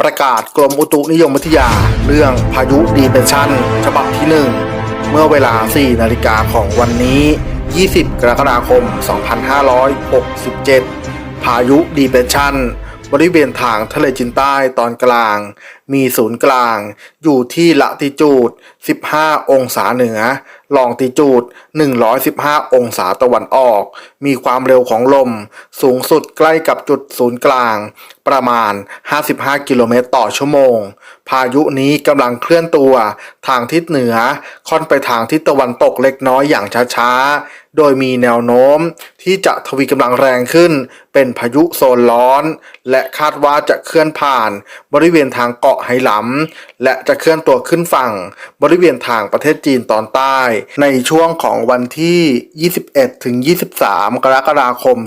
ประกาศกรมอุตุนิยมวิทยา เรื่องพายุดีเปรชันฉบับที่ 1 เมื่อเวลา 4 นาฬิกาของวันนี้ 20 กรกฎาคม 2567 พายุดีเปรชัน บริเวณทางทะเลจีนใต้ตอนกลาง มีศูนย์กลาง อยู่ที่ละติจูด 15 องศาเหนือ ลองติจูด 115 องศาตะวันออก มีความเร็วของลม สูงสุดใกล้กับจุดศูนย์กลาง ประมาณ 55 กิโลเมตรต่อชั่วโมง พายุนี้กำลังเคลื่อนตัว ทางทิศเหนือ ค่อนไปทางทิศตะวันตกเล็กน้อยอย่างช้าๆ โดยมีแนวโน้มที่จะทวีกำลังแรงขึ้น เป็นพายุโซนร้อน และคาดว่าจะเคลื่อนผ่านบริเวณทางเกาะไหหลำและจะเคลื่อนตัวขึ้นฝั่งบริเวณทางประเทศจีนตอนใต้ ในช่วงของวันที่ 21 ถึง 23 กรกฎาคม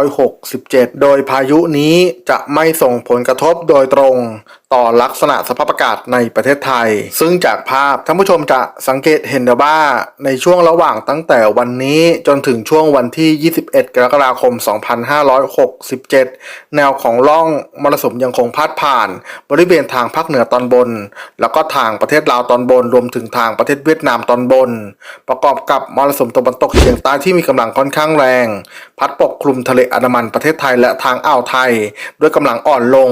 2567 โดยพายุนี้จะไม่ส่งผลกระทบโดยตรง ต่อลักษณะสภาพอากาศในประเทศไทย ซึ่งจากภาพท่านผู้ชมจะสังเกตเห็นได้ว่าในช่วงระหว่างตั้งแต่วันนี้จนถึงช่วงวันที่ 21 กรกฎาคม 2567 แนวของร่องมรสุมยังคงพาดผ่าน บริเวณทางภาคเหนือตอนบน แล้วก็ทางประเทศลาวตอนบน รวมถึงทางประเทศเวียดนามตอนบน ประกอบกับมรสุมตะวันตกเฉียงใต้ที่มีกำลังค่อนข้างแรง พัดปกคลุมทะเลอันดามันประเทศไทยและทางอ่าวไทย ด้วยกำลังอ่อนลง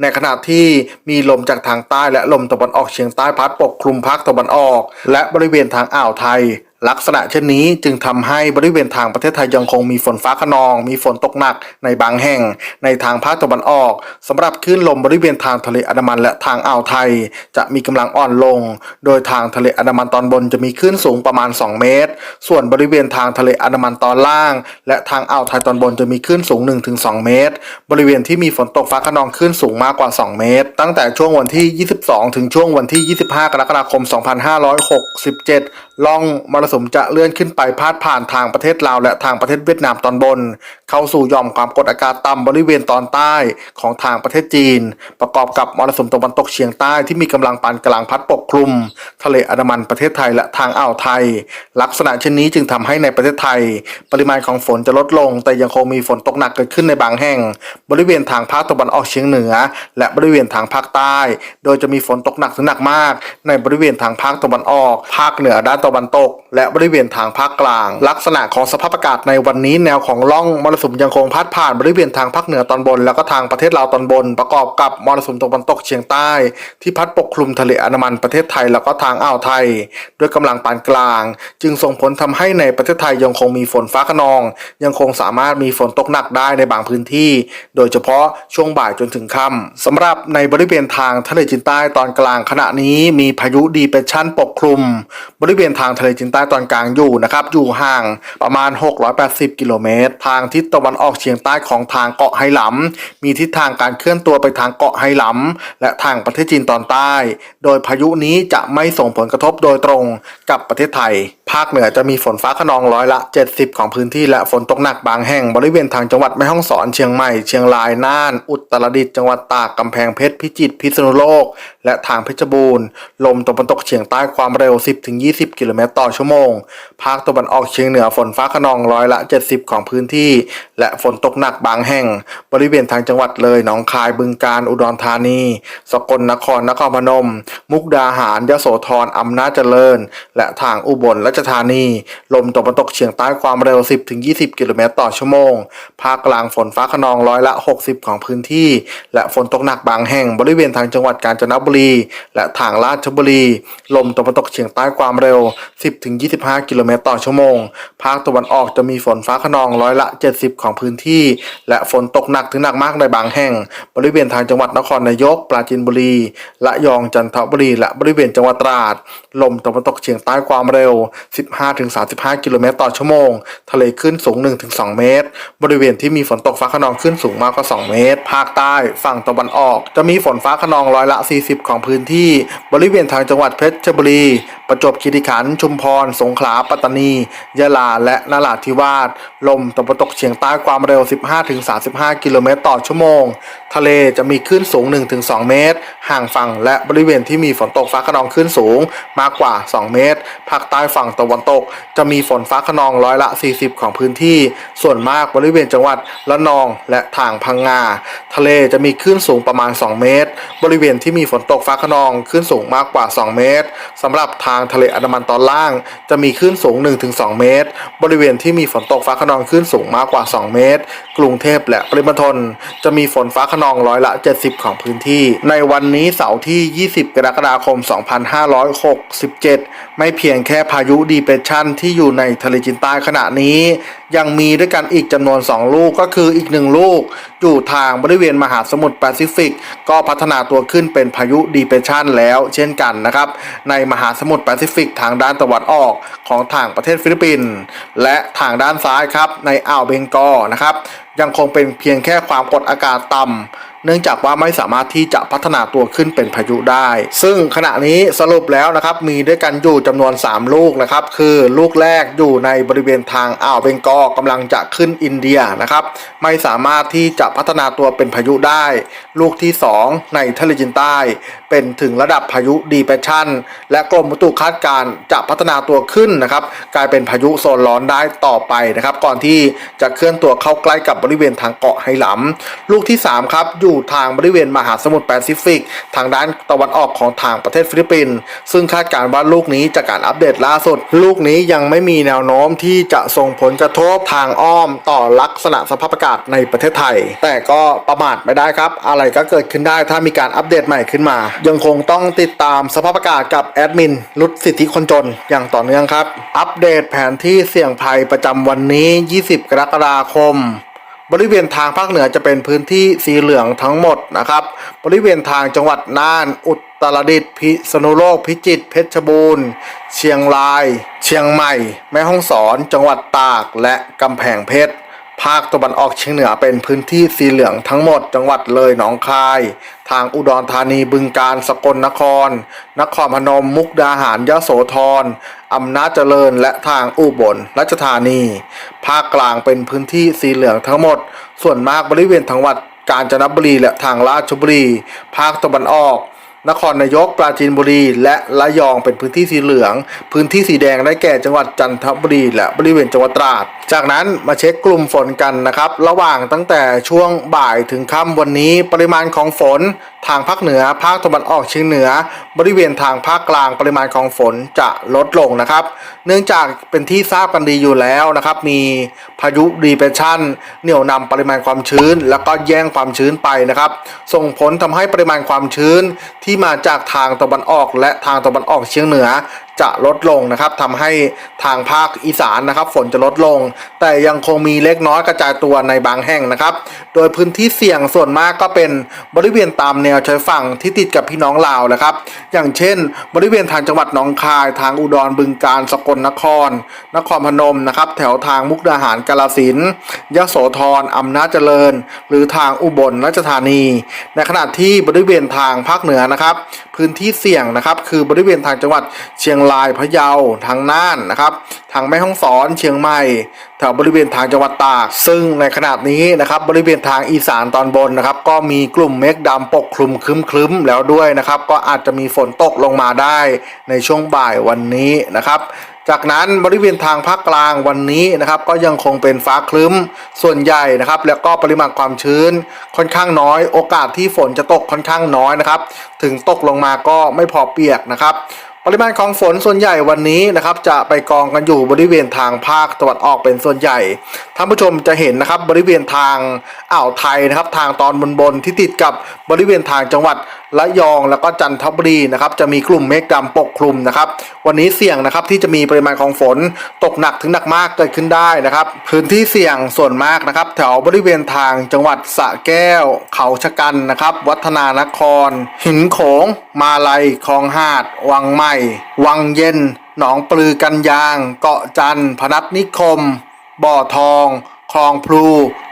ในขณะที่ มีลมจากทางใต้และลมตะวันออกเฉียงใต้พัดปกคลุมภาคตะวันออก และบริเวณทางอ่าวไทย ลักษณะเช่นนี้จึงทำให้บริเวณทางประเทศไทยยังคงมีฝนฟ้าขนอง มีฝนตกหนักในบางแห่ง ในทางภาคตะวันออกสำหรับคลื่นลมบริเวณทางทะเลอันดามันและทางอ่าวไทย จะมีกำลังอ่อนลง โดยทางทะเลอันดามันตอนบนจะมีคลื่นสูงประมาณ 2 เมตร ส่วนบริเวณทางทะเลอันดามันตอนล่าง และทางอ่าวไทยตอนบนจะมีคลื่นสูง 1-2 เมตร บริเวณที่มีฝนตกฟ้าขนองคลื่นสูงมากกว่า 2 เมตร ตั้งแต่ช่วงวันที่ 22 ถึงช่วงวันที่ 25 กรกฎาคม 2567ล่องมรสมจะเลื่อนขึ้นไปพาดผ่านทางประเทศลาวและทางประเทศเวียดนามตอนบน เข้าสู่ย่อมความกดอากาศต่ำบริเวณตอนใต้ของทางประเทศจีน ประกอบกับมรสุมตะวันตกเฉียงใต้ที่มีกำลังปานกลางพัดปกคลุม ทะเลอันดามันประเทศไทยและทางอ่าวไทย ลักษณะเช่นนี้จึงทำให้ในประเทศไทย ปริมาณของฝนจะลดลง แต่ยังคงมีฝนตกหนักเกิดขึ้นในบางแห่ง บริเวณทางภาคตะวันออกเฉียงเหนือ และบริเวณทางภาคใต้ โดยจะมีฝนตกหนักถึงหนักมาก ในบริเวณทางภาคตะวันออก ภาคเหนือด้านตะวันตกและบริเวณทางภาคกลาง ลักษณะของสภาพอากาศในวันนี้แนวของร่องมรสุมยังคงพัดผ่านบริเวณทางภาคเหนือตอนบน แล้วก็ทางประเทศลาวตอนบน ประกอบกับมรสุมตะวันตกเฉียงใต้ ที่พัดปกคลุมทะเลอันดามันประเทศไทยแล้วก็ทางอ่าวไทย ด้วยกำลังปานกลาง จึงส่งผลทำให้ในประเทศไทยยังคงมีฝนฟ้าขนอง ยังคงสามารถมีฝนตกหนักได้ในบางพื้นที่ โดยเฉพาะช่วงบ่ายจนถึงค่ำสำหรับในบริเวณทางทะเลจีนใต้ตอนกลางขณะนี้มีพายุดีเปชันปกคลุม บริเวณทางทะเลจีนใต้ตอนกลางอยู่นะครับ อยู่ห่างประมาณ 680 กิโลเมตร ทางทิศตะวันออกเฉียงใต้ของทางเกาะไหหลำ มีทิศทางการเคลื่อนตัวไปทางเกาะไหหลำ และทางประเทศจีนตอนใต้ โดยพายุนี้จะไม่ส่งผลกระทบโดยตรงกับประเทศไทย ภาคเหนือจะมีฝนฟ้าขนองร้อยละ 70 ของพื้นที่และฝนตกหนักบางแห่งบริเวณทางจังหวัดแม่ฮ่องสอนเชียงใหม่เชียงรายน่าน อุตรดิตถ์จังหวัดตากกำแพงเพชรพิจิตรพิษณุโลก และทางเพชรบูรณ์ ลมตะวันตกเฉียงใต้ความเร็ว 10-20 กิโลเมตรต่อชั่วโมงภาคตะวันออกเฉียงเหนือฝนฟ้าขนองร้อยละ 70 ของพื้นที่ และฝนตกหนักบางแห่ง บริเวณทางจังหวัดเลยหนองคายบึงกาฬอุดรธานี สกลนครนครพนม มุกดาหารยโสธรอำนาจเจริญ และทางอุบลราชธานี ลมตะวันตกเฉียงใต้ความเร็ว 10-20 กิโลเมตรต่อชั่วโมง ภาคกลางฝนฟ้าขนองร้อยละ 60 ของพื้นที่ และฝนตกหนักบางแห่ง บริเวณทางจังหวัดกาญจนบุรี และทางราชบุรี ลมตะวันตกเฉียงใต้ความเร็ว25 กิโลเมตรต่อชั่วโมง ภาคตะวันออกจะมีฝนฟ้าขนองร้อยละ 70 ของพื้นที่ และฝนตกหนักถึงหนักมากในบางแห่ง บริเวณทางจังหวัดนครนายก ปราจีนบุรี ละยองจันทบุรี และบริเวณจังหวัดตราด ลมตะวันตกเฉียงใต้ความเร็ว 15-35 กิโลเมตรต่อชั่วโมง ทะเลขึ้นสูง 1-2 เมตร บริเวณที่มีฝนตกฟ้าขนองขึ้นสูงมากกว่า 2 เมตร ภาคใต้ฝั่งตะวันออก จะมีฝนฟ้าขนองร้อยละ 40 ของพื้นที่ บริเวณทางจังหวัดเพชรบุรี ประจวบคีรีขันธ์ชุมพร สงขลา ปัตตานี ยะลา และนราธิวาส ลมตะวันตกเฉียงใต้ความเร็ว 15-35 กิโลเมตรต่อชั่วโมง ทะเลจะมีคลื่นสูง 1-2 เมตร ห่างฝั่งและบริเวณที่มีฝนตกฟ้าขนองคลื่นสูงมากกว่า 2 เมตร ภาคใต้ฝั่งตะวันตก จะมีฝนฟ้าขนองร้อยละ 40 ของพื้นที่ ส่วนมากบริเวณจังหวัดละนองและทางพังงา ทะเลจะมีคลื่นสูงประมาณ 2 เมตร บริเวณที่มีฝนตกฟ้าขนองคลื่นสูงมากกว่า 2 เมตรสำหรับทางทะเลอันดามันตอนล่าง จะมีคลื่นสูง 1-2 เมตร บริเวณที่มีฝนตกฟ้าขนองคลื่นสูงมากกว่า 2 เมตร กรุงเทพและปริมณฑลจะมีฝนฟ้าขนองร้อยละ 70 ของพื้นที่ ในวันนี้เสาร์ที่ 20 กรกฎาคม 2567 ไม่เพียงแค่พายุดีเปรสชันที่อยู่ในทะเลจีนใต้ขณะนี้ ยังมีด้วยกันอีกจำนวน 2 ลูกก็คืออีกหนึ่งลูก อยู่ทางบริเวณมหาสมุทรแปซิฟิก ก็พัฒนาตัวขึ้นเป็นพายุดีเปรสชันแล้วเช่นกันนะครับ ในมหาสมุทรแปซิฟิกทางด้านตะวันออกของทางประเทศฟิลิปปินส์และทางด้านซ้ายครับในอ่าวเบงกอนะครับยังคงเป็นเพียงแค่ความกดอากาศต่ำ เนื่องจากว่าไม่สามารถที่จะพัฒนาตัวขึ้นเป็นพายุได้ ซึ่งขณะนี้สรุปแล้วนะครับมีด้วยกันอยู่จำนวน 3 ลูกนะครับคือลูกแรกอยู่ในบริเวณทางอ่าวเบงกอลกำลังจะขึ้นอินเดียนะครับไม่สามารถที่จะพัฒนาตัวเป็นพายุได้ ลูกที่ 2 ในทะเลจีนใต้เป็นถึงระดับพายุดีเปรชันและกรมอุตุคาดการจะพัฒนาตัวขึ้นนะครับ กลายเป็นพายุโซนร้อนได้ต่อไปนะครับ ก่อนที่จะเคลื่อนตัวเข้าใกล้กับบริเวณทางเกาะไหหลำลูกที่ 3 ครับ อยู่ทางบริเวณมหาสมุทรแปซิฟิก ทางด้านตะวันออกของทางประเทศฟิลิปปินส์ซึ่งคาดการณ์ว่าลูกนี้จากการอัปเดตล่าสุด ลูกนี้ยังไม่มีแนวโน้มที่จะส่งผลกระทบทางอ้อมต่อลักษณะสภาพอากาศในประเทศไทย แต่ก็ประมาทไม่ได้ครับ อะไรก็เกิดขึ้นได้ถ้ามีการอัปเดตใหม่ขึ้นมายังคงต้องติดตามสภาพอากาศกับแอดมินรุดสิทธิคนจนอย่างต่อเนื่องครับ อัปเดตแผนที่เสี่ยงภัยประจำวันนี้ 20 กรกฎาคม บริเวณทางภาคเหนือจะเป็นพื้นที่สีเหลืองทั้งหมดนะครับ บริเวณทางจังหวัดน่าน อุตรดิตถ์พิษณุโลกพิจิตรเพชรบูรณ์ เชียงราย เชียงใหม่ แม่ฮ่องสอน จังหวัดตากและกำแพงเพชร ภาคตะวันออกเฉียงเหนือเป็นพื้นที่สีเหลืองทั้งหมดจังหวัดเลยหนองคาย ทางอุดรธานีบึงกาฬสกลนคร นครพนมมุกดาหารยะโสธรอำนาจเจริญและทางอุบลราชธานี ภาคกลางเป็นพื้นที่สีเหลืองทั้งหมด ส่วนมากบริเวณทางวัดกาญจนบุรีและทางราชบุรี ภาคตะวันออก นครนายก ปราจีนบุรี และระยองเป็นพื้นที่สีเหลือง พื้นที่สีแดงได้แก่จังหวัดจันทบุรี และบริเวณจังหวัดตราด จากนั้นมาเช็คกลุ่มฝนกันนะครับ ระหว่างตั้งแต่ช่วงบ่ายถึงค่ำวันนี้ปริมาณของฝน ทางภาคเหนือ ภาคตะวันออกเฉียงเหนือ บริเวณทางภาคกลางปริมาณของฝนจะลดลงนะครับ เนื่องจากเป็นที่ทราบกันดีอยู่แล้วนะครับ มีพายุดีเปรสชันเหนี่ยวนำปริมาณความชื้น แล้วก็แย่งความชื้นไปนะครับ ส่งผลทำให้ปริมาณความชื้นที่มาจากทางตะวันออกและทางตะวันออกเฉียงเหนือ จะลดลงนะครับทำให้ทางภาคอีสานนะครับ ฝนจะลดลง แต่ยังคงมีเล็กน้อยกระจายตัวในบางแห่งนะครับ โดยพื้นที่เสี่ยงส่วนมากก็เป็นบริเวณตามแนวชายฝั่งที่ติดกับพี่น้องลาวนะครับ อย่างเช่น บริเวณทางจังหวัดหนองคาย ทางอุดรบึงกาฬสกลนคร นครพนมนะครับ แถวทางมุกดาหารกาลสินยโสธรอำนาจเจริญ หรือทางอุบลราชธานี ในขณะที่บริเวณทางภาคเหนือนะครับ พื้นที่เสี่ยงนะครับ คือบริเวณทางจังหวัดเชียงรายพะเยาทางน่านนะครับทางแม่ฮ่องสอนเชียงใหม่แถวบริเวณทางจังหวัดตาก ซึ่งในขณะนี้นะครับบริเวณทางอีสานตอนบนนะครับ ก็มีกลุ่มเมฆดำปกคลุมคลึ้มๆแล้วด้วยนะครับ ก็อาจจะมีฝนตกลงมาได้ในช่วงบ่ายวันนี้นะครับจากนั้นบริเวณทางภาคกลางวันนี้นะครับก็ยังคงเป็นฟ้าคลึ้มส่วนใหญ่นะครับ แล้วก็ปริมาณความชื้นค่อนข้างน้อย โอกาสที่ฝนจะตกค่อนข้างน้อยนะครับ ถึงตกลงมาก็ไม่พอเปียกนะครับ ปริมาณของฝนส่วนใหญ่วันนี้นะครับจะไปกองกันอยู่บริเวณทางภาคตะวันออกเป็นส่วนใหญ่ท่านผู้ชมจะเห็นนะครับบริเวณทางอ่าวไทยนะครับทางตอนบนบนที่ติดกับบริเวณทางจังหวัด ระยองแล้วก็จันทบุรีนะครับจะมีกลุ่มเมฆดำปกคลุมนะครับวันนี้เสี่ยงนะครับที่จะมีปริมาณของฝนตกหนักถึงหนักมากเกิดขึ้นได้นะครับ พื้นที่เสี่ยงส่วนมากนะครับ แถวบริเวณทางจังหวัดสระแก้ว เขาชะกันนะครับ วัฒนานคร หินโขง มาลัยคลองหาด วังใหม่ วังเย็น หนองปลือกันยาง เกาะจันทร์พนัสนิคม บ่อทองคลองพลู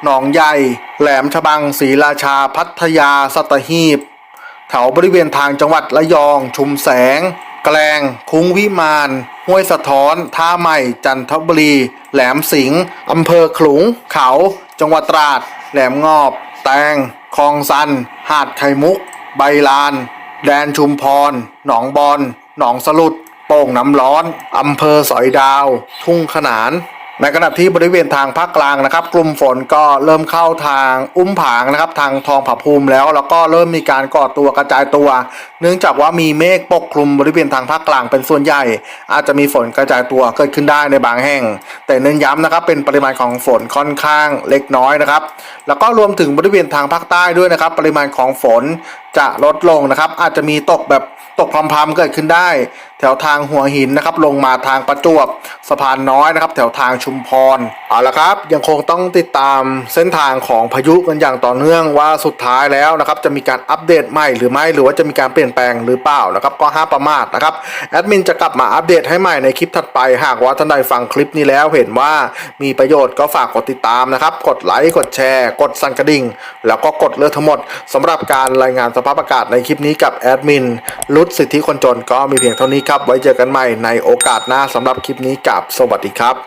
หนองใหญ่ แหลมฉบังศรีราชาพัทยาสัตหีบ แถวบริเวณทางจังหวัดระยอง ชุมแสง แกลง คุ้งวิมานห้วยสะท้อน ท่าใหม่ จันทบุรี แหลมสิงห์อำเภอขลุง เขา จังหวัดตราด แหลมงอบ แตง คลองซัน หาดไข่มุก ใบลาน แดนชุมพร หนองบอน หนองสลุดโป่งน้ำร้อนอำเภอสอยดาว ทุ่งขนาน ในขณะที่บริเวณทางภาคกลางนะครับ กลุ่มฝนก็เริ่มเข้าทางอุ้มผางนะครับ ทางทองผาภูมิแล้ว แล้วก็เริ่มมีการก่อตัวกระจายตัว เนื่องจากว่ามีเมฆปกคลุมบริเวณทางภาคกลางเป็นส่วนใหญ่ อาจจะมีฝนกระจายตัวเกิดขึ้นได้ในบางแห่ง แต่เน้นย้ำนะครับ เป็นปริมาณของฝนค่อนข้างเล็กน้อยนะครับ แล้วก็รวมถึงบริเวณทางภาคใต้ด้วยนะครับ ปริมาณของฝนจะลดลงนะครับ อาจจะมีตกแบบตกพรำๆเกิดขึ้นได้แถวทางหัวหินนะครับลงมาทางประจวบสะพานน้อยนะครับ แถวทางชุมพรเอาละครับ ยังคงต้องติดตามเส้นทางของพายุกันอย่างต่อเนื่องว่าสุดท้ายแล้วนะครับจะมีการอัปเดตใหม่หรือไม่หรือว่าจะมีการเปลี่ยนแปลงหรือเปล่านะครับก็ห้ามประมาทนะครับแอดมินจะกลับมาอัปเดตให้ใหม่ในคลิปถัดไป หากว่าท่านใดฟังคลิปนี้แล้วเห็นว่ามีประโยชน์ก็ฝากกดติดตามนะครับ กดไลค์กดแชร์ กดสั่นกระดิ่ง แล้วก็กดเลือกทั้งหมดสำหรับการรายงานสภาพอากาศในคลิปนี้กับแอดมินรุดสิทธิคนจนก็มีเพียงเท่านี้ครับ ไว้เจอกันใหม่ในโอกาสหน้าสำหรับคลิปนี้กับสวัสดีครับ